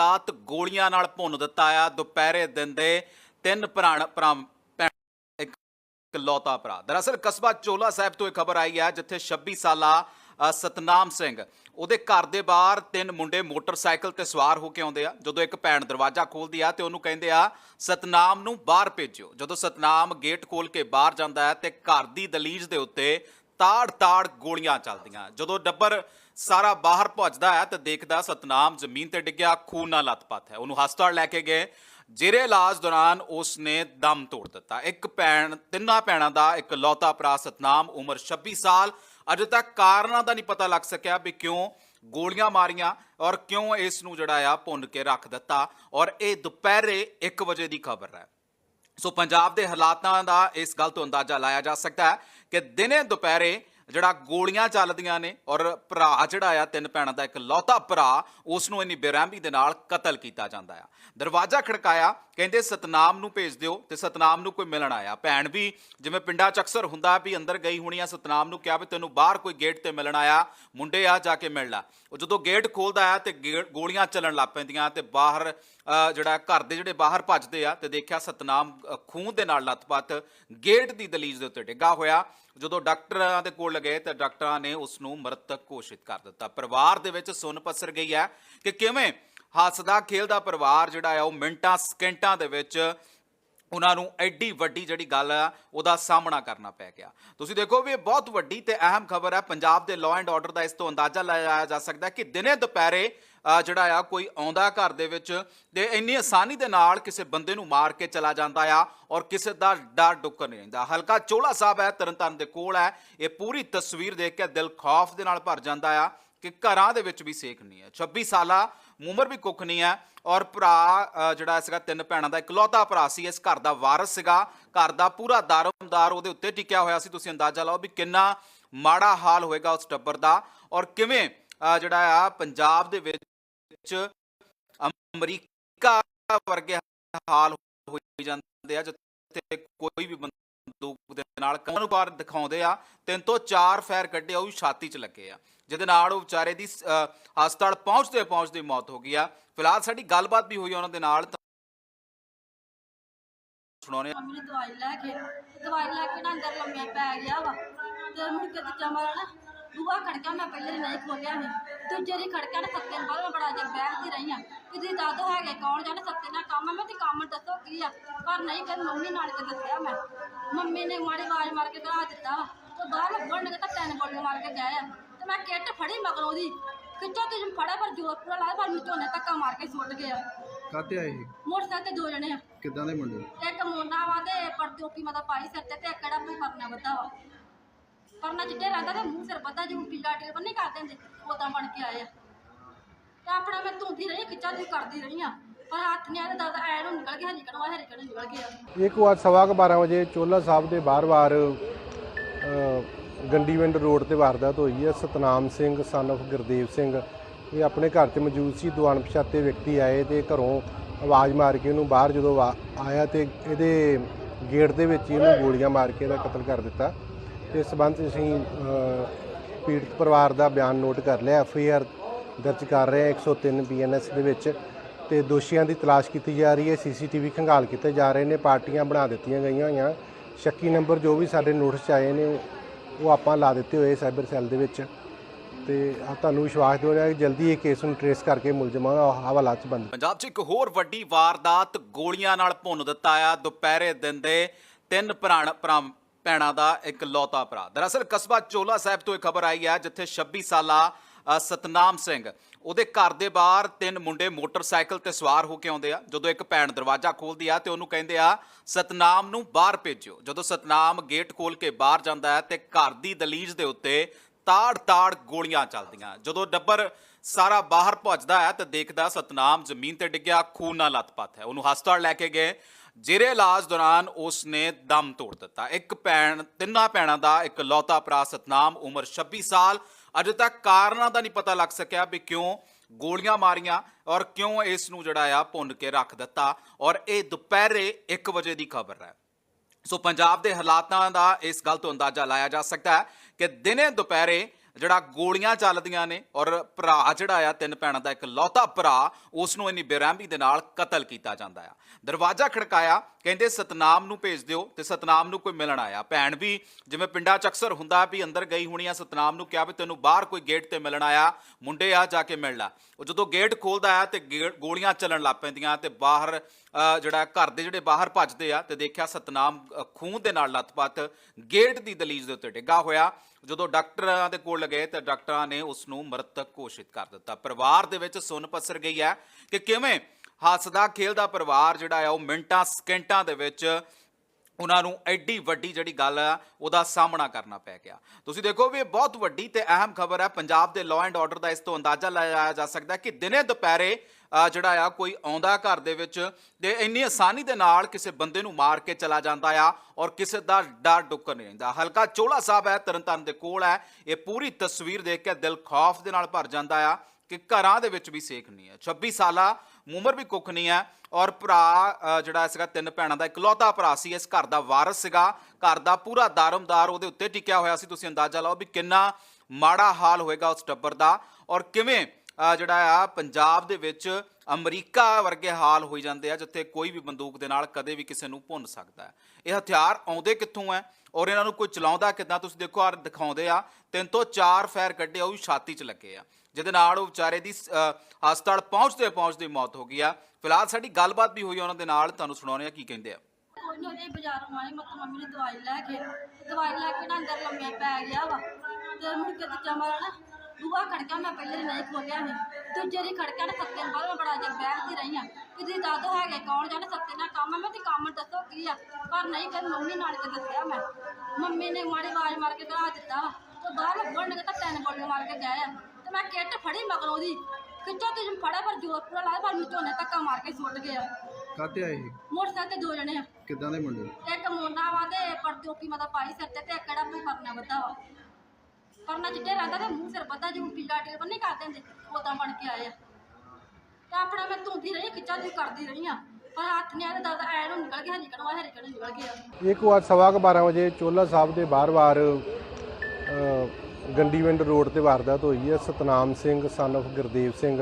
ਵਾਰਦਾਤ ਗੋਲੀਆਂ ਨਾਲ ਭੁੰਨ ਦਿੱਤਾ ਆ। ਦੁਪਹਿਰੇ ਦਿਨ ਦੇ ਤਿੰਨ ਪ੍ਰਾਣ ਇੱਕ ਇਕਲੌਤਾ ਭਰਾ। ਦਰਅਸਲ ਕਸਬਾ ਚੋਲਾ ਸਾਹਿਬ ਤੋਂ ਇਹ ਖਬਰ ਆਈ ਹੈ ਜਿੱਥੇ 26 ਸਾਲਾ ਸਤਨਾਮ ਸਿੰਘ, ਉਹਦੇ ਘਰ ਦੇ ਬਾਹਰ ਤਿੰਨ ਮੁੰਡੇ ਮੋਟਰਸਾਈਕਲ ਤੇ ਸਵਾਰ ਹੋ ਕੇ ਆਉਂਦੇ ਆ। ਜਦੋਂ ਇੱਕ ਭੈਣ ਦਰਵਾਜ਼ਾ ਖੋਲਦੀ ਆ ਤੇ ਉਹਨੂੰ ਕਹਿੰਦੇ ਆ, ਸਤਨਾਮ ਨੂੰ ਬਾਹਰ ਭੇਜਿਓ। ਜਦੋਂ ਸਤਨਾਮ ਗੇਟ ਖੋਲ ਕੇ ਬਾਹਰ ਜਾਂਦਾ ਹੈ ਤੇ ਘਰ ਦੀ ਦਲੀਜ ਦੇ ਉੱਤੇ ਤਾੜ-ਤਾੜ ਗੋਲੀਆਂ ਚੱਲਦੀਆਂ। ਜਦੋਂ ਡੱਬਰ ਸਾਰਾ ਬਾਹਰ ਭੱਜਦਾ ਹੈ ਤੇ ਦੇਖਦਾ ਸਤਨਾਮ ਜ਼ਮੀਨ ਤੇ ਡਿੱਗਿਆ, ਖੂਨ ਨਾਲ ਲੱਤਪੱਤ ਹੈ। ਉਹਨੂੰ ਹਸਪਤਾਲ ਲੈ ਕੇ ਗਏ। ਜੇਰੇ ਇਲਾਜ ਦੌਰਾਨ ਉਸ ਨੇ ਦਮ ਤੋੜ ਦਿੱਤਾ। ਇੱਕ ਭੈਣ, ਤਿੰਨਾਂ ਭੈਣਾਂ ਦਾ ਇੱਕ ਲੌਤਾ ਭਰਾ ਸਤਨਾਮ, ਉਮਰ 26 ਸਾਲ। ਅਜੇ ਤੱਕ ਕਾਰਨਾਂ ਦਾ ਨਹੀਂ ਪਤਾ ਲੱਗ ਸਕਿਆ ਵੀ ਕਿਉਂ ਗੋਲੀਆਂ ਮਾਰੀਆਂ ਔਰ ਕਿਉਂ ਇਸ ਨੂੰ ਜਿਹੜਾ ਆ ਭੁੰਨ ਕੇ ਰੱਖ ਦਿੱਤਾ। ਔਰ ਇਹ ਦੁਪਹਿਰੇ 1 ਵਜੇ ਦੀ ਖਬਰ ਹੈ। ਸੋ ਪੰਜਾਬ ਦੇ ਹਾਲਾਤਾਂ ਦਾ ਇਸ ਗੱਲ ਤੋਂ ਅੰਦਾਜ਼ਾ ਲਾਇਆ ਜਾ ਸਕਦਾ ਹੈ ਕਿ ਦਿਨੇ ਦੁਪਹਿਰੇ ਜਿਹੜਾ ਗੋਲੀਆਂ ਚੱਲਦੀਆਂ ਨੇ ਔਰ ਭਰਾ ਜਿਹੜਾ ਆ ਤਿੰਨ ਭੈਣਾਂ ਦਾ ਇੱਕ ਲੌਤਾ ਭਰਾ ਉਸ ਨੂੰ ਇੰਨੀ ਬੇਰਹਿਮੀ ਦੇ ਨਾਲ ਕਤਲ ਕੀਤਾ ਜਾਂਦਾ ਆ। ਦਰਵਾਜ਼ਾ ਖੜਕਾਇਆ ਕਹਿੰਦੇ ਸਤਨਾਮ ਨੂੰ ਭੇਜ ਦਿਓ ਤੇ ਸਤਨਾਮ ਨੂੰ ਕੋਈ ਮਿਲਣ ਆਇਆ। ਭੈਣ ਵੀ ਜਿਵੇਂ ਪਿੰਡਾਂ 'ਚ ਅਕਸਰ ਹੁੰਦਾ ਵੀ ਅੰਦਰ ਗਈ ਹੋਣੀ ਆ ਸਤਨਾਮ ਨੂੰ ਕਿਹਾ ਵੀ ਤੈਨੂੰ ਬਾਹਰ ਕੋਈ ਗੇਟ ਤੇ ਮਿਲਣ ਆਇਆ ਮੁੰਡੇ ਆ ਜਾ ਕੇ ਮਿਲ ਲੈ। ਉਹ ਜਦੋਂ ਗੇਟ ਖੋਲਦਾ ਆ ਤੇ ਗੇ- ਗੋਲੀਆਂ ਚੱਲਣ ਲੱਗ ਪੈਂਦੀਆਂ ਤੇ ਬਾਹਰ ਜਿਹੜਾ ਘਰ ਦੇ ਜਿਹੜੇ ਬਾਹਰ ਭੱਜਦੇ ਆ ਤੇ ਦੇਖਿਆ ਸਤਨਾਮ ਅ, ਖੂਨ ਦੇ ਨਾਲ ਲੱਤਪੱਤ ਗੇਟ ਦੀ ਦਲੀਜ ਦੇ ਉੱਤੇ ਡਿੱਗਾ ਹੋਇਆ। ਜਦੋਂ ਡਾਕਟਰਾਂ ਦੇ ਕੋਲ ਗਏ ਤਾਂ ਡਾਕਟਰਾਂ ਨੇ ਉਸ ਨੂੰ ਮ੍ਰਿਤਕ ਘੋਸ਼ਿਤ ਕਰ ਦਿੱਤਾ। ਪਰਿਵਾਰ ਦੇ ਵਿੱਚ ਸੁਣ ਪਸਰ ਗਈ ਹੈ ਕਿ ਕਿਵੇਂ ਹੱਸਦਾ ਖੇਲਦਾ ਪਰਿਵਾਰ ਜਿਹੜਾ ਆ, ਉਹ ਮਿੰਟਾਂ, ਸਕਿੰਟਾਂ ਦੇ ਵਿੱਚ ਉਹਨਾਂ ਨੂੰ ਐਡੀ ਵੱਡੀ ਜਿਹੜੀ ਗੱਲ ਆ, ਉਹਦਾ ਸਾਹਮਣਾ ਕਰਨਾ ਪੈ ਗਿਆ। ਤੁਸੀਂ ਦੇਖੋ ਵੀ ਇਹ ਬਹੁਤ ਵੱਡੀ ਤੇ ਅਹਿਮ ਖਬਰ ਹੈ ਪੰਜਾਬ ਦੇ ਲਾਅ ਐਂਡ ਆਰਡਰ ਦਾ ਇਸ ਤੋਂ ਅੰਦਾਜ਼ਾ ਲਾਇਆ ਜਾ ਸਕਦਾ ਕਿ ਦਿਨੇ ਦੁਪਹਿਰੇ ਜਿਹੜਾ ਆ, ਕੋਈ ਆਉਂਦਾ ਘਰ ਦੇ ਵਿੱਚ ਤੇ ਇੰਨੀ ਆਸਾਨੀ ਦੇ ਨਾਲ ਕਿਸੇ ਬੰਦੇ ਨੂੰ ਮਾਰ ਕੇ ਚਲਾ ਜਾਂਦਾ ਆ ਔਰ ਕਿਸੇ ਦਾ ਡਰ ਡੁੱਕਰ ਨਹੀਂ ਰਹਿੰਦਾ। ਹਲਕਾ ਚੋਲਾ ਸਾਹਿਬ ਹੈ, ਤਰਨਤਾਰਨ ਦੇ ਕੋਲ ਹੈ। ਇਹ ਪੂਰੀ ਤਸਵੀਰ ਦੇਖ ਕੇ ਦਿਲ ਖੌਫ ਦੇ ਨਾਲ ਭਰ ਜਾਂਦਾ ਆ। ਕਿ ਘਰਾਂ ਦੇ ਵਿੱਚ ਵੀ ਸੇਖ ਨਹੀਂ ਹੈ। 26 ਸਾਲਾ ਉਮਰ ਵੀ ਕੁੱਖ ਨਹੀਂ ਹੈ ਔਰ ਭਰਾ ਜਿਹੜਾ ਸੀਗਾ ਤਿੰਨ ਭੈਣਾਂ ਦਾ ਇਕਲੌਤਾ ਭਰਾ ਸੀ। ਇਸ ਘਰ ਦਾ ਵਾਰਸ ਸੀਗਾ। ਘਰ ਦਾ ਪੂਰਾ ਦਾਰੋਮਦਾਰ ਉਹਦੇ ਉੱਤੇ ਟਿਕਿਆ ਹੋਇਆ ਸੀ। ਤੁਸੀਂ ਅੰਦਾਜ਼ਾ ਲਾਓ ਵੀ ਕਿੰਨਾ ਮਾੜਾ ਹਾਲ ਹੋਏਗਾ ਉਸ ਟੱਬਰ ਦਾ। ਔਰ ਕਿਵੇਂ ਜਿਹੜਾ ਆ, ਪੰਜਾਬ ਦੇ ਵਿੱਚ ਅਮਰੀਕਾ ਵਰਗੇ ਹਾਲ ਹੋਈ ਜਾਂਦੇ ਆ, ਜਿੱਥੇ ਕੋਈ ਵੀ ਬੰਦੂਕ ਦੇ ਨਾਲ ਕੰਨ ਬਾਰ ਦਿਖਾਉਂਦੇ ਆ, ਤਿੰਨ ਤੋਂ ਚਾਰ ਫੈਰ ਕੱਢੇ ਉਹ ਵੀ ਛਾਤੀ 'ਚ ਲੱਗੇ ਆ। ਜਿਹਦੇ ਨਾਲ ਉਹ ਵਿਚਾਰੇ ਦੀ ਹਸਪਤਾਲ ਪਹੁੰਚਦੇ ਪਹੁੰਚਦੇ ਮੌਤ ਹੋ ਗਈ ਆ। ਫਿਲਹਾਲ ਸਾਡੀ ਗੱਲਬਾਤ ਵੀ ਹੋਈ ਉਹਨਾਂ ਦੇ ਨਾਲ ਸੁਣਾਉਣੇ ਮੰਮੀ ਨੇ ਦਵਾਈ ਲੈ ਕੇ, ਦਵਾਈ ਲੈ ਕੇ ਨਾ ਅੰਦਰ ਲੰਮਿਆ ਪੈ ਗਿਆ ਵਾ। ਤੇ ਮੁੜ ਕੇ ਤੇ ਮਾਰਾ ਨਾ ਦੂਆ ਖੜਕਾ ਮੈਂ ਪਹਿਲੇ ਨਹੀਂ ਖੋਲਿਆ ਸੀ ਦੂਜੇ ਦੀ ਖੜਕਾ ਨਾ ਸੱਤੇ ਨੂੰ ਮੈਂ ਬੜਾ ਜੇ ਬੈਠਦੀ ਰਹੀ ਆ। ਕਿ ਦਾਦੋ ਹੈਗੇ, ਕੌਣ ਜਾਣੇ ਸੱਤੇ ਨਾਲ ਕੰਮ ਮੈਂ ਤੇ ਕੰਮ ਦੱਸੋ ਕੀ ਆ? ਪਰ ਨਹੀਂ ਕਰ ਮੰਮੀ ਨਾਲ ਕੇ ਦੱਸਿਆ ਮੈਂ? ਮੰਮੀ ਨੇ ਮਾੜੀ ਆਵਾਜ਼ ਮਾਰ ਕੇ ਘਰਾ ਦਿੱਤਾ ਤੇ ਬਾਹਰ ਲੱਭਣ ਲੱਗੇ ਤਾਂ ਤਿੰਨ ਗੋਲੀਆਂ ਮਾਰ ਕੇ ਗਏ ਆ। ਤੇ ਮੈਂ ਕਿੱਟ ਫੜੀ ਮਗਰੋਂ ਉਹਦੀ। ਕਿੱਚੋ ਤੇ ਫੜਿਆ ਪਰ ਜੋਰ ਪੂਰਾ ਲਾਇਆ ਪਰ ਮੈਨੂੰ ਝੋਨੇ ਧੱਕਾ ਮਾਰ ਕੇ ਸੁੱਟ ਗਿਆ। ਕਾਤੇ ਆਏ ਇਹ? ਮੋਟਰਸਾਈਕਲ ਤੇ ਦੋ ਜਣੇ ਆ। ਕਿੱਦਾਂ ਦੇ ਮੁੰਡੇ? ਇੱਕ ਮੁੰਡਾ ਵਾ ਤੇ ਪਰਤੋਪੀ ਮਦਾ ਪਾਈ ਸਿਰ ਤੇ ਤੇ ਕਿਹੜਾ ਕੋਈ ਪਰਨਾ ਬੱਧਾ ਵਾ। ਪਰਨਾ ਚਿੱਟੇ ਰੰਗ ਦਾ ਮੂੰਹ ਸਿਰ ਬੱਧਾ ਜਿਵੇਂ ਪੀਲਾ ਟੇਲ ਬੰਨੇ ਕਰ ਦਿੰਦੇ ਉਦਾਂ ਬਣ ਕੇ ਆਏ ਆ। ਤੇ ਆਪਣਾ ਮੈਂ ਧੁੰਦੀ ਰਹੀ ਖਿੱਚਾ ਦੀ ਕਰਦੀ ਰਹੀ ਆ। ਪਰ ਹੱਥ ਨਹੀਂ ਆਇਆ ਐ ਨੂੰ ਨਿਕਲ ਗਿਆ ਹਰੀ ਕਣਵਾ ਹਰੀ ਕਣ ਨਿਕਲ ਗਿਆ। ਇੱਕ ਵਾਰ ਸਵਾ ਕੁ 12 ਵਜੇ ਚੋਲਾ ਸਾਹਿਬ ਦੇ ਬਾਰ-ਬਾਰ ਗੰਡੀਵਿੰਡ ਰੋਡ ਤੇ ਵਾਰਦਾਤ ਹੋਈ ਹੈ। ਸਤਨਾਮ ਸਿੰਘ ਸਨ of ਗੁਰਦੇਵ ਸਿੰਘ, ਇਹ ਆਪਣੇ ਘਰ 'ਚ ਮੌਜੂਦ ਸੀ। ਦੋ ਅਣਪਛਾਤੇ ਵਿਅਕਤੀ ਆਏ ਤੇ ਘਰੋਂ ਆਵਾਜ਼ ਮਾਰ ਕੇ ਉਹਨੂੰ ਬਾਹਰ ਜਦੋਂ ਵਾ- ਆਇਆ ਤੇ ਇਹਦੇ ਗੇਟ ਦੇ ਵਿੱਚ ਹੀ ਇਹਨੂੰ ਗੋਲੀਆਂ ਮਾਰ ਕੇ ਇਹਦਾ ਕਤਲ ਕਰ ਦਿੱਤਾ। ਤੇ ਇਸ ਸਬੰਧ ਅਸੀਂ ਪੀੜਤ ਪਰਿਵਾਰ ਦਾ ਬਿਆਨ ਨੋਟ ਕਰ ਲਿਆ। ਐਫ ਆਈ ਆਰ ਦਰਜ ਕਰ ਰਹੇ ਹਾਂ। 103 ਬੀਐਨਐਸ ਦੇ ਵਿੱਚ। ਤੇ ਦੋਸ਼ੀਆਂ ਦੀ ਤਲਾਸ਼ ਕੀਤੀ ਜਾ ਰਹੀ ਹੈ। ਸੀਸੀਟੀਵੀ ਖੰਗਾਲ ਕੀਤੇ ਜਾ ਰਹੇ ਨੇ। ਪਾਰਟੀਆਂ ਬਣਾ ਦਿੱਤੀਆਂ ਗਈਆਂ ਹੋਈਆਂ। ਸ਼ੱਕੀ ਨੰਬਰ ਜੋ ਵੀ ਸਾਡੇ ਨੋਟਿਸ 'ਚ ਆਏ ਨੇ, ਉਹ ਆਪਾਂ ਲਾ ਦਿੱਤੇ ਹੋਏ ਸਾਈਬਰ ਸੈੱਲ ਦੇ ਵਿੱਚ। ਤੇ ਤੁਹਾਨੂੰ ਵਿਸ਼ਵਾਸ ਦਿਵਾਉਣਾ ਕਿ ਜਲਦੀ ਇਹ ਕੇਸ ਨੂੰ ਟਰੇਸ ਕਰਕੇ ਮੁਲਜ਼ਮਾਂ ਦਾ ਹਵਾਲਾ 'ਚ ਬੰਦ। ਪੰਜਾਬ 'ਚ ਇੱਕ ਹੋਰ ਵੱਡੀ ਵਾਰਦਾਤ ਗੋਲੀਆਂ ਨਾਲ ਭੁੰਨ ਦਿੱਤਾ ਆ। ਦੁਪਹਿਰੇ ਦਿਨ ਦੇ ਤਿੰਨ ਭਰਾ ਭਰਾ ਭੈਣਾਂ ਦਾ ਇੱਕ ਲੌਤਾ ਭਰਾ। ਦਰਅਸਲ ਕਸਬਾ ਚੋਲਾ ਸਾਹਿਬ ਤੋਂ ਇਹ ਖਬਰ ਆਈ ਹੈ ਜਿੱਥੇ 26 ਸਾਲਾ ਸਤਨਾਮ ਸਿੰਘ। ਉਹਦੇ ਘਰ ਦੇ ਬਾਹਰ ਤਿੰਨ ਮੁੰਡੇ ਮੋਟਰਸਾਈਕਲ ਤੇ ਸਵਾਰ ਹੋ ਕੇ ਆਉਂਦੇ ਆ। ਜਦੋਂ ਇੱਕ ਭੈਣ ਦਰਵਾਜ਼ਾ ਖੋਲਦੀ ਆ ਤੇ ਉਹਨੂੰ ਕਹਿੰਦੇ ਆ, ਸਤਨਾਮ ਨੂੰ ਬਾਹਰ ਭੇਜਿਓ। ਜਦੋਂ ਸਤਨਾਮ ਗੇਟ ਖੋਲ ਕੇ ਬਾਹਰ ਜਾਂਦਾ ਹੈ ਤੇ ਘਰ ਦੀ ਦਲੀਜ ਦੇ ਉੱਤੇ ਤਾੜ-ਤਾੜ ਗੋਲੀਆਂ ਚੱਲਦੀਆਂ। ਜਦੋਂ ਡੱਬਰ ਸਾਰਾ ਬਾਹਰ ਭੱਜਦਾ ਹੈ ਤੇ ਦੇਖਦਾ ਸਤਨਾਮ ਜ਼ਮੀਨ ਤੇ ਡਿੱਗਿਆ, ਖੂਨ ਨਾਲ ਲੱਤਪੱਤ ਹੈ। ਉਹਨੂੰ ਹਸਪਤਾਲ ਲੈ ਕੇ ਗਏ। ਜੇਰੇ ਇਲਾਜ ਦੌਰਾਨ ਉਸ ਨੇ ਦਮ ਤੋੜ ਦਿੱਤਾ। ਇੱਕ ਭੈਣ, ਤਿੰਨਾਂ ਭੈਣਾਂ ਦਾ ਇੱਕ ਲੌਤਾ ਭਰਾ ਸਤਨਾਮ, ਉਮਰ 26 ਸਾਲ ਅਜੇ ਤੱਕ ਕਾਰਨਾਂ ਦਾ ਨਹੀਂ ਪਤਾ ਲੱਗ ਸਕਿਆ ਵੀ ਕਿਉਂ ਗੋਲੀਆਂ ਮਾਰੀਆਂ ਔਰ ਕਿਉਂ ਇਸ ਨੂੰ ਜਿਹੜਾ ਆ ਭੁੰਨ ਕੇ ਰੱਖ ਦਿੱਤਾ ਔਰ ਇਹ ਦੁਪਹਿਰੇ 1 ਵਜੇ ਦੀ ਖਬਰ ਹੈ। ਸੋ ਪੰਜਾਬ ਦੇ ਹਾਲਾਤਾਂ ਦਾ ਇਸ ਗੱਲ ਤੋਂ ਅੰਦਾਜ਼ਾ ਲਾਇਆ ਜਾ ਸਕਦਾ ਹੈ ਕਿ ਦਿਨੇ ਦੁਪਹਿਰੇ ਜਿਹੜਾ ਗੋਲੀਆਂ ਚੱਲਦੀਆਂ ਨੇ ਔਰ ਭਰਾ ਜਿਹੜਾ ਆ, ਤਿੰਨ ਭੈਣਾਂ ਦਾ ਇੱਕ ਲੌਤਾ ਭਰਾ, ਉਸ ਨੂੰ ਇੰਨੀ ਬੇਰਹਿਮੀ ਦੇ ਨਾਲ ਕਤਲ ਕੀਤਾ ਜਾਂਦਾ ਆ। ਦਰਵਾਜ਼ਾ ਖੜਕਾਇਆ ਕਹਿੰਦੇ ਸਤਨਾਮ ਨੂੰ ਭੇਜ ਦਿਓ ਤੇ ਸਤਨਾਮ ਨੂੰ ਕੋਈ ਮਿਲਣ ਆਇਆ। ਭੈਣ ਵੀ ਜਿਵੇਂ ਪਿੰਡਾਂ 'ਚ ਅਕਸਰ ਹੁੰਦਾ ਵੀ ਅੰਦਰ ਗਈ ਹੋਣੀ ਆ ਸਤਨਾਮ ਨੂੰ ਕਿਹਾ ਵੀ ਤੈਨੂੰ ਬਾਹਰ ਕੋਈ ਗੇਟ ਤੇ ਮਿਲਣ ਆਇਆ ਮੁੰਡੇ ਆ ਜਾ ਕੇ ਮਿਲ ਲਾ। ਉਹ ਜਦੋਂ ਗੇਟ ਖੋਲਦਾ ਆ ਤੇ ਗੇ- ਗੋਲੀਆਂ ਚੱਲਣ ਲੱਗ ਪੈਂਦੀਆਂ ਤੇ ਬਾਹਰ ਜਿਹੜਾ ਘਰ ਦੇ ਜਿਹੜੇ ਬਾਹਰ ਭੱਜਦੇ ਆ ਤੇ ਦੇਖਿਆ ਸਤਨਾਮ ਅ, ਖੂਨ ਦੇ ਨਾਲ ਲੱਤਪੱਤ ਗੇਟ ਦੀ ਦਲੀਜ਼ ਦੇ ਉੱਤੇ ਡਿੱਗਾ ਹੋਇਆ। ਜਦੋਂ ਡਾਕਟਰਾਂ ਦੇ ਕੋਲ ਗਏ ਤਾਂ ਡਾਕਟਰਾਂ ਨੇ ਉਸ ਨੂੰ ਮ੍ਰਿਤਕ ਘੋਸ਼ਿਤ ਕਰ ਦਿੱਤਾ। ਪਰਿਵਾਰ ਦੇ ਵਿੱਚ ਸੁਣ ਪਸਰ ਗਈ ਹੈ ਕਿ ਕਿਵੇਂ ਹੱਸਦਾ ਖੇਲਦਾ ਪਰਿਵਾਰ ਜਿਹੜਾ ਆ, ਉਹ ਮਿੰਟਾਂ, ਸਕਿੰਟਾਂ ਦੇ ਵਿੱਚ ਉਹਨਾਂ ਨੂੰ ਐਡੀ ਵੱਡੀ ਜਿਹੜੀ ਗੱਲ ਆ, ਉਹਦਾ ਸਾਹਮਣਾ ਕਰਨਾ ਪੈ ਗਿਆ। ਤੁਸੀਂ ਦੇਖੋ ਵੀ ਇਹ ਬਹੁਤ ਵੱਡੀ ਤੇ ਅਹਿਮ ਖਬਰ ਹੈ ਪੰਜਾਬ ਦੇ ਲਾਅ ਐਂਡ ਆਰਡਰ ਦਾ ਇਸ ਤੋਂ ਅੰਦਾਜ਼ਾ ਲਾਇਆ ਜਾ ਸਕਦਾ ਕਿ ਦਿਨੇ ਦੁਪਹਿਰੇ ਜਿਹੜਾ ਆ, ਕੋਈ ਆਉਂਦਾ ਘਰ ਦੇ ਵਿੱਚ ਤੇ ਇੰਨੀ ਆਸਾਨੀ ਦੇ ਨਾਲ ਕਿਸੇ ਬੰਦੇ ਨੂੰ ਮਾਰ ਕੇ ਚਲਾ ਜਾਂਦਾ ਆ ਔਰ ਕਿਸੇ ਦਾ ਡਰ ਡੁੱਕਰ ਨਹੀਂ ਰਹਿੰਦਾ। ਹਲਕਾ ਚੋਲਾ ਸਾਹਿਬ ਹੈ, ਤਰਨਤਾਰਨ ਦੇ ਕੋਲ ਹੈ। ਇਹ ਪੂਰੀ ਤਸਵੀਰ ਦੇਖ ਕੇ ਦਿਲ ਖੌਫ ਦੇ ਨਾਲ ਭਰ ਜਾਂਦਾ ਆ। ਕਿ ਘਰਾਂ ਦੇ ਵਿੱਚ ਵੀ ਸੇਖ ਨਹੀਂ ਹੈ। 26 ਸਾਲਾ ਉਮਰ ਵੀ ਕੁੱਖ ਨਹੀਂ ਹੈ ਔਰ ਭਰਾ ਜਿਹੜਾ ਸੀਗਾ, ਤਿੰਨ ਭੈਣਾਂ ਦਾ ਇਕਲੌਤਾ ਭਰਾ ਸੀ। ਇਸ ਘਰ ਦਾ ਵਾਰਸ ਸੀਗਾ। ਘਰ ਦਾ ਪੂਰਾ ਦਾਰਮਦਾਰ ਉਹਦੇ ਉੱਤੇ ਟਿਕਿਆ ਹੋਇਆ ਸੀ। ਤੁਸੀਂ ਅੰਦਾਜ਼ਾ ਲਾਓ ਵੀ ਕਿੰਨਾ ਮਾੜਾ ਹਾਲ ਹੋਏਗਾ ਉਸ ਟੱਬਰ ਦਾ। ਔਰ ਕਿਵੇਂ ਜਿਹੜਾ ਆ, ਪੰਜਾਬ ਦੇ ਵਿੱਚ ਅਮਰੀਕਾ ਵਰਗੇ ਹਾਲ ਹੋਈ ਜਾਂਦੇ ਆ ਜਿੱਥੇ ਕੋਈ ਵੀ ਬੰਦੂਕ ਦੇ ਨਾਲ ਕਦੇ ਵੀ ਕਿਸੇ ਨੂੰ ਭੁੰਨ ਸਕਦਾ ਹੈ। ਇਹ ਹਥਿਆਰ ਆਉਂਦੇ ਕਿੱਥੋਂ ਹੈ ਔਰ ਇਹਨਾਂ ਨੂੰ ਕੋਈ ਚਲਾਉਂਦਾ ਕਿੱਦਾਂ? ਤੁਸੀਂ ਦੇਖੋ ਆ ਦਿਖਾਉਂਦੇ ਆ, ਤਿੰਨ ਤੋਂ ਚਾਰ ਫਾਇਰ ਕੱਢੇ ਉਹ ਵੀ ਛਾਤੀ 'ਚ ਲੱਗੇ ਆ। ਜਿਹਦੇ ਨਾਲ ਉਹ ਵਿਚਾਰੇ ਦੀ ਹਸਪਤਾਲ ਪਹੁੰਚਦੇ ਪਹੁੰਚਦੇ ਮੌਤ ਹੋ ਗਈ ਆ। ਫਿਲਹਾਲ ਸਾਡੀ ਗੱਲਬਾਤ ਵੀ ਹੋਈ ਆ ਉਹਨਾਂ ਦੇ ਨਾਲ, ਤੁਹਾਨੂੰ ਸੁਣਾਉਂਦੇ ਆ ਕੀ ਕਹਿੰਦੇ ਆ। ਉਹਨਾਂ ਦੇ ਬਾਜ਼ਾਰੋਂ ਆਏ ਮਤ ਮੰਮੀ ਨੇ ਦਵਾਈ ਲੈ ਕੇ, ਦਵਾਈ ਲੈ ਕੇ ਨਾ ਅੰਦਰ ਲੰਮਿਆ ਪੈ ਗਿਆ ਵਾ। ਤੇ ਮੁੜ ਕੇ ਦੂਜਾ ਮਾਰਾ ਨਾ ਦੂਆ ਖੜਕਾ ਮੈਂ ਪਹਿਲੇ ਨਹੀਂ ਖੋਲਿਆ ਸੀ ਦੂਜੇ ਦੀ ਖੜਕਾ ਨਾ ਸੱਤੇ ਨੂੰ ਮੈਂ ਬੜਾ ਜਿਹਾ ਬੈਠਦੀ ਰਹੀ ਆ। ਕਿ ਤੁਸੀਂ ਦੱਸ ਹੈਗੇ ਕੌਣ ਜਾਣੇ ਸੱਤੇ ਨਾਲ ਕੰਮ ਆ? ਮੈਂ ਤੇ ਕੰਮ ਦੱਸੋ ਕੀ ਆ? ਪਰ ਨਹੀਂ ਕਰ ਮੰਮੀ ਨਾਲ ਕੇ ਦੱਸਿਆ ਮੈਂ। ਮੰਮੀ ਨੇ ਮਾੜੀ ਆਵਾਜ਼ ਮਾਰ ਕੇ ਕਰਾ ਦਿੱਤਾ ਵਾ। ਤੇ ਬਾਹਰ ਲੱਗਣ ਨੇ ਤਾਂ ਤਿੰਨ ਗੋਲੀਆਂ ਮਾਰ ਕੇ ਗਏ ਆ। ਤੇ ਮੈਂ ਕਿੱਟ ਫੜੀ ਮਗਰੋਂ ਦੀ ਖਿੱਚੋ ਤੇ ਫੜਾ ਪਰ ਜ਼ੋਰ ਪੂਰਾ ਲਾਇਆ ਪਰ ਮੈਨੂੰ ਝੋਨੇ ਧੱਕਾ ਮਾਰ ਕੇ ਸੁੱਟ ਗਿਆ ਕਾਤੇ ਆਏ ਇਹ? ਮੋਟਰਸਾਈਕਲ ਤੇ ਦੋ ਜਣੇ ਆ। ਕਿੱਦਾਂ ਦੇ ਮੁੰਡੇ? ਇੱਕ ਮੁੰਡਾ ਵਾ ਤੇ ਪਰਚੋਕੀ ਮਦਾ ਪਾਈ ਸਿਰ ਤੇ ਤੇ ਇੱਕ ਕਿਹੜਾ ਕੋਈ ਪਰਨਾ ਬੱਧਾ ਵਾ। ਪਰਨਾ ਚਿੱਟੇ ਰਹਿੰਦਾ ਤੇ ਮੂੰਹ ਸਿਰ ਬੱਧਾ ਜਿਵੇਂ ਪੀਲਾ ਟੇਪ ਨਹੀਂ ਕਰ ਦਿੰਦੇ ਉਦਾਂ ਬਣ ਕੇ ਆਏ ਆ ਤੇ ਆਪਣਾ ਮੈਂ ਧੁੰਦੀ ਰਹੀ, ਖਿੱਚਾ ਦੀ ਕਰਦੀ ਰਹੀ ਆ। ਪਰ ਹੱਥ ਨੇ ਆਦੇ ਦਰਦ ਐ ਨੂੰ ਨਿਕਲ ਗਿਆ ਹਰੀ ਕਣਵਾ ਹਰੀ ਨਿਕਲ ਗਿਆ। ਇੱਕ ਵਾਰ ਸਵਾ 12 ਵਜੇ ਚੋਲਾ ਸਾਹਿਬ ਦੇ ਬਾਰ-ਬਾਰ ਗੰਡੀਵਿੰਡ ਰੋਡ ਤੇ ਵਾਰਦਾਤ ਹੋਈ ਹੈ। ਸਤਨਾਮ ਸਿੰਘ ਸਨ of ਗੁਰਦੇਵ ਸਿੰਘ।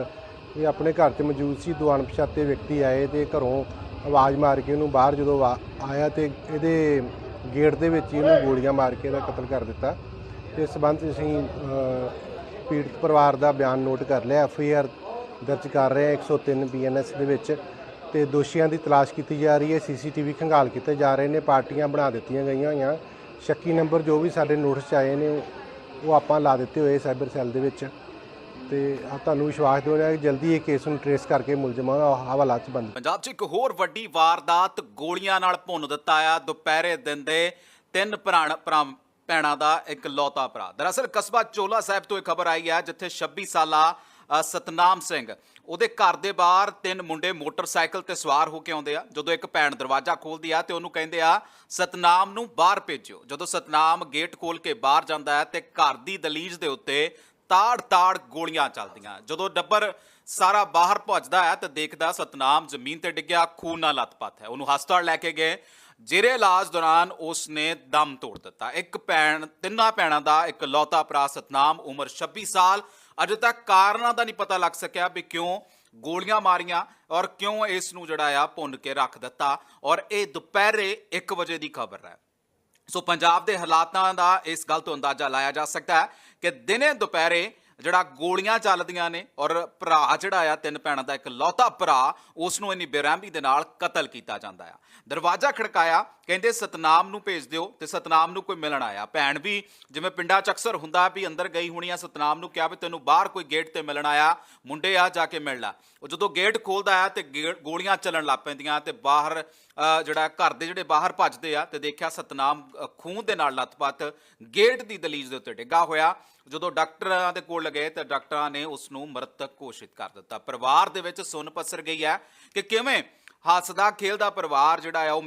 ਇਹ ਆਪਣੇ ਘਰ 'ਚ ਮੌਜੂਦ ਸੀ ਦੋ ਅਣਪਛਾਤੇ ਵਿਅਕਤੀ ਆਏ ਤੇ ਘਰੋਂ ਆਵਾਜ਼ ਮਾਰ ਕੇ ਉਹਨੂੰ ਬਾਹਰ ਜਦੋਂ ਵਾ- ਆਇਆ ਤੇ ਇਹਦੇ ਗੇਟ ਦੇ ਵਿੱਚ ਹੀ ਇਹਨੂੰ ਗੋਲੀਆਂ ਮਾਰ ਕੇ ਇਹਦਾ ਕਤਲ ਕਰ ਦਿੱਤਾ। ਤੇ ਇਸ ਸੰਬੰਧ 'ਚ ਅਸੀਂ ਪੀੜਤ ਪਰਿਵਾਰ ਦਾ ਬਿਆਨ ਨੋਟ ਕਰ ਲਿਆ। ਐਫ ਆਈ ਆਰ ਦਰਜ ਕਰ ਰਹੇ ਹਾਂ 103 ਬੀਐਨਐਸ ਦੇ ਵਿੱਚ ਤੇ ਦੋਸ਼ੀਆਂ ਦੀ ਤਲਾਸ਼ ਕੀਤੀ ਜਾ ਰਹੀ ਹੈ। ਸੀਸੀਟੀਵੀ ਖੰਗਾਲ ਕੀਤੇ ਜਾ ਰਹੇ ਨੇ, ਪਾਰਟੀਆਂ ਬਣਾ ਦਿੱਤੀਆਂ ਗਈਆਂ ਹੋਈਆਂ। ਸ਼ੱਕੀ ਨੰਬਰ ਜੋ ਵੀ ਸਾਡੇ ਨੋਟਿਸ 'ਚ ਆਏ ਨੇ, ਉਹ ਆਪਾਂ ਲਾ ਦਿੱਤੇ ਹੋਏ ਸਾਈਬਰ ਸੈੱਲ ਦੇ ਵਿੱਚ। ਤੇ ਆ ਤੁਹਾਨੂੰ ਵਿਸ਼ਵਾਸ ਦਿਵਾਉਣਾ ਕਿ ਜਲਦੀ ਇਹ ਕੇਸ ਨੂੰ ਟਰੇਸ ਕਰਕੇ ਮੁਲਜ਼ਮਾਂ ਦਾ ਹਵਾਲਾ 'ਚ ਬੰਦ। ਪੰਜਾਬ 'ਚ ਇੱਕ ਹੋਰ ਵੱਡੀ ਵਾਰਦਾਤ ਗੋਲੀਆਂ ਨਾਲ ਭੁੰਨ ਦਿੱਤਾ ਆ। ਦੁਪਹਿਰੇ ਦਿਨ ਦੇ ਤਿੰਨ ਭਰਾ ਭਰਾ ਭੈਣਾਂ ਦਾ ਇੱਕ ਲੌਤਾ ਭਰਾ। ਦਰਅਸਲ ਕਸਬਾ ਚੋਲਾ ਸਾਹਿਬ ਤੋਂ ਇਹ ਖਬਰ ਆਈ ਹੈ, ਜਿੱਥੇ 26 ਸਾਲਾ ਸਤਨਾਮ ਸਿੰਘ, ਉਹਦੇ ਘਰ ਦੇ ਬਾਹਰ ਤਿੰਨ ਮੁੰਡੇ ਮੋਟਰਸਾਈਕਲ ਤੇ ਸਵਾਰ ਹੋ ਕੇ ਆਉਂਦੇ ਆ। ਜਦੋਂ ਇੱਕ ਭੈਣ ਦਰਵਾਜ਼ਾ ਖੋਲਦੀ ਆ ਤੇ ਉਹਨੂੰ ਕਹਿੰਦੇ ਆ, ਸਤਨਾਮ ਨੂੰ ਬਾਹਰ ਭੇਜਿਓ। ਜਦੋਂ ਸਤਨਾਮ ਗੇਟ ਖੋਲ ਕੇ ਬਾਹਰ ਜਾਂਦਾ ਹੈ ਤੇ ਘਰ ਦੀ ਦਲੀਜ਼ ਦੇ ਉੱਤੇ ਤਾੜ-ਤਾੜ ਗੋਲੀਆਂ ਚੱਲਦੀਆਂ। ਜਦੋਂ ਡੱਬਰ ਸਾਰਾ ਬਾਹਰ ਭੱਜਦਾ ਹੈ ਤੇ ਦੇਖਦਾ ਸਤਨਾਮ ਜ਼ਮੀਨ ਤੇ ਡਿੱਗਿਆ, ਖੂਨ ਨਾਲ ਲੱਤਪੱਤ ਹੈ। ਉਹਨੂੰ ਹਸਪਤਾਲ ਲੈ ਕੇ ਗਏ। ਜਿਹੜੇ ਇਲਾਜ ਦੌਰਾਨ ਉਸ ਨੇ ਦਮ ਤੋੜ ਦਿੱਤਾ। ਇੱਕ ਭੈਣ, ਤਿੰਨਾਂ ਭੈਣਾਂ ਦਾ ਇੱਕ ਲੌਤਾ ਭਰਾ ਸਤਨਾਮ, ਉਮਰ 26 ਸਾਲ। ਅਜੇ ਤੱਕ ਕਾਰਨਾਂ ਦਾ ਨਹੀਂ ਪਤਾ ਲੱਗ ਸਕਿਆ ਵੀ ਕਿਉਂ ਗੋਲੀਆਂ ਮਾਰੀਆਂ ਔਰ ਕਿਉਂ ਇਸ ਨੂੰ ਜਿਹੜਾ ਆ ਭੁੰਨ ਕੇ ਰੱਖ ਦਿੱਤਾ ਔਰ ਇਹ ਦੁਪਹਿਰੇ 1 ਵਜੇ ਦੀ ਖਬਰ ਹੈ। ਸੋ ਪੰਜਾਬ ਦੇ ਹਾਲਾਤਾਂ ਦਾ ਇਸ ਗੱਲ ਤੋਂ ਅੰਦਾਜ਼ਾ ਲਾਇਆ ਜਾ ਸਕਦਾ ਹੈ ਕਿ ਦਿਨੇ ਦੁਪਹਿਰੇ ਜਿਹੜਾ ਗੋਲੀਆਂ ਚੱਲਦੀਆਂ ਨੇ ਔਰ ਭਰਾ ਜਿਹੜਾ ਆ ਤਿੰਨ ਭੈਣਾਂ ਦਾ ਇੱਕ ਲੌਤਾ ਭਰਾ ਉਸ ਨੂੰ ਇੰਨੀ ਬੇਰਹਿਮੀ ਦੇ ਨਾਲ ਕਤਲ ਕੀਤਾ ਜਾਂਦਾ ਆ। ਦਰਵਾਜ਼ਾ ਖੜਕਾਇਆ ਕਹਿੰਦੇ ਸਤਨਾਮ ਨੂੰ ਭੇਜ ਦਿਓ ਤੇ ਸਤਨਾਮ ਨੂੰ ਕੋਈ ਮਿਲਣ ਆਇਆ। ਭੈਣ ਵੀ ਜਿਵੇਂ ਪਿੰਡਾਂ 'ਚ ਅਕਸਰ ਹੁੰਦਾ ਵੀ ਅੰਦਰ ਗਈ ਹੋਣੀ ਆ ਸਤਨਾਮ ਨੂੰ ਕਿਹਾ ਵੀ ਤੈਨੂੰ ਬਾਹਰ ਕੋਈ ਗੇਟ ਤੇ ਮਿਲਣ ਆਇਆ ਮੁੰਡੇ ਆ ਜਾ ਕੇ ਮਿਲ ਲਾ। ਉਹ ਜਦੋਂ ਗੇਟ ਖੋਲਦਾ ਆ ਤੇ ਗੇ- ਗੋਲੀਆਂ ਚੱਲਣ ਲੱਗ ਪੈਂਦੀਆਂ ਤੇ ਬਾਹਰ ਜਿਹੜਾ ਘਰ ਦੇ ਜਿਹੜੇ ਬਾਹਰ ਭੱਜਦੇ ਆ ਤੇ ਦੇਖਿਆ ਸਤਨਾਮ ਅ, ਖੂਨ ਦੇ ਨਾਲ ਲੱਤਪੱਤ ਗੇਟ ਦੀ ਦਲੀਜ਼ ਦੇ ਉੱਤੇ ਡਿੱਗਾ ਹੋਇਆ। ਜਦੋਂ ਡਾਕਟਰਾਂ ਦੇ ਕੋਲ ਗਏ ਤਾਂ ਡਾਕਟਰਾਂ ਨੇ ਉਸ ਨੂੰ ਮ੍ਰਿਤਕ ਘੋਸ਼ਿਤ ਕਰ ਦਿੱਤਾ। ਪਰਿਵਾਰ ਦੇ ਵਿੱਚ ਸੁਣ ਪਸਰ ਗਈ ਹੈ ਕਿ ਕਿਵੇਂ ਹੱਸਦਾ ਖੇਲਦਾ ਪਰਿਵਾਰ ਜਿਹੜਾ ਹੈ ਉਹ